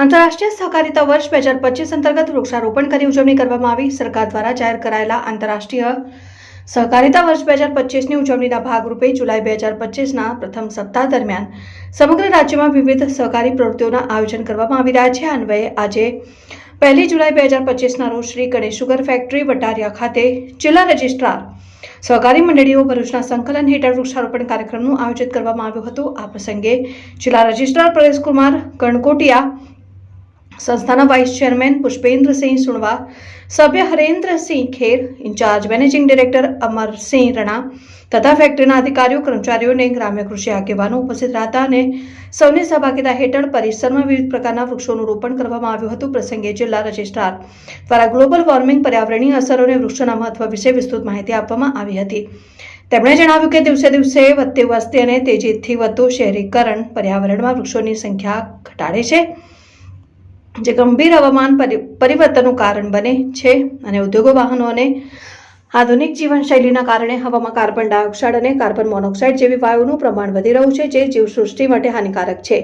આંતરરાષ્ટ્રીય સહકારિતા વર્ષ બે હજાર પચીસ અંતર્ગત વૃક્ષારોપણ કરી ઉજવણી કરવામાં આવી. સરકાર દ્વારા જાહેર કરાયેલા આંતરરાષ્ટ્રીય સહકારિતા વર્ષ બે હજાર પચીસની ઉજવણીના ભાગરૂપે જુલાઈ બે હજાર પચીસના પ્રથમ સપ્તાહ દરમિયાન સમગ્ર રાજ્યમાં વિવિધ સહકારી પ્રવૃત્તિઓના આયોજન કરવામાં આવી રહ્યા છે. અન્વયે આજે પહેલી જુલાઈ બે હજાર પચીસના રોજ શ્રી ગણેશ શુગર ફેક્ટરી, વટારિયા ખાતે જિલ્લા રજિસ્ટ્રાર, સહકારી મંડળીઓ ભરૂચના સંકલન હેઠળ વૃક્ષારોપણ કાર્યક્રમનું આયોજન કરવામાં આવ્યું હતું. આ પ્રસંગે જિલ્લા રજિસ્ટ્રાર પરેશકુમાર કણકોટિયા સંસ્થાના વાઇસ ચેરમેન પુષ્પેન્દ્રસિંહ સુણવા, સભ્ય Harendrasinh Kher, in charge managing director Amarsinh Rana તથા ફેક્ટરીના અધિકારીઓ કર્મચારીઓને ગ્રામ્ય કૃષિ આગેવાનો ઉપસ્થિત હતા અને સૌની સહભાગીતા હેઠળ પરિસરમાં વિવિધ પ્રકારના વૃક્ષોનું રોપણ કરવામાં આવ્યું હતું. પ્રસંગે જિલ્લા રજિસ્ટ્રાર દ્વારા ગ્લોબલ વોર્મિંગ, પર્યાવરણીય અસરો અને વૃક્ષોના મહત્વ વિશે વિસ્તૃત માહિતી આપવામાં આવી હતી. તેમણે જણાવ્યું કે દિવસે દિવસે વધતી વસ્તી અને તેજીથી વધુ શહેરીકરણ પર્યાવરણમાં વૃક્ષોની સંખ્યા ઘટાડે છે. જે ગંભીર હવામાન પરી- પરિવર્તનનું કારણ બને છે અને ઉદ્યોગો વાહનો અને આધુનિક જીવનશૈલીના કારણે હવામાં કાર્બન ડાયોક્સાઇડ અને કાર્બન મોનોક્સાઇડ જેવી વાયુનું પ્રમાણ વધી રહ્યું છે, જે જીવસૃષ્ટિ માટે હાનિકારક છે.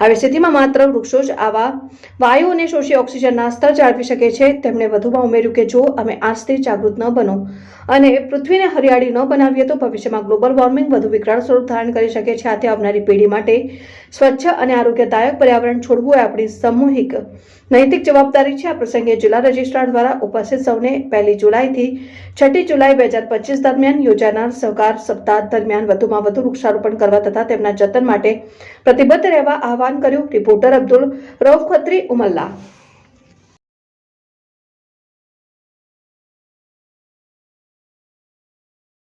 આવી સ્થિતિમાં માત્ર વૃક્ષો જ આવા વાયુઓને શોષી ઓક્સિજનના સ્તર જાળવી શકે છે. તેમણે વધુમાં ઉમેર્યું કે જો અમે આજથી જાગૃત ન બનો અને પૃથ્વીને હરિયાળી ન બનાવીએ તો ભવિષ્યમાં ગ્લોબલ વોર્મિંગ વધુ વિકરાળ સ્વરૂપ ધારણ કરી શકે છે. આથી આવનારી પેઢી માટે સ્વચ્છ અને આરોગ્યદાયક પર્યાવરણ છોડવું એ આપણી સામૂહિક નૈતિક જવાબદારી છે. આ પ્રસંગે જિલ્લા રજિસ્ટ્રાર દ્વારા ઉપસ્થિત સૌને પહેલી જુલાઈથી છઠ્ઠી જુલાઈ બે હજાર પચીસ દરમિયાન યોજાનાર સહકાર સપ્તાહ દરમિયાન વધુમાં વધુ વૃક્ષારોપણ કરવા તથા તેમના જતન માટે પ્રતિબદ્ધ રહેવા આહવાન કર્યું. રિપોર્ટર અબ્દુલ રૌફ ખત્રી, ઉમલ્લા.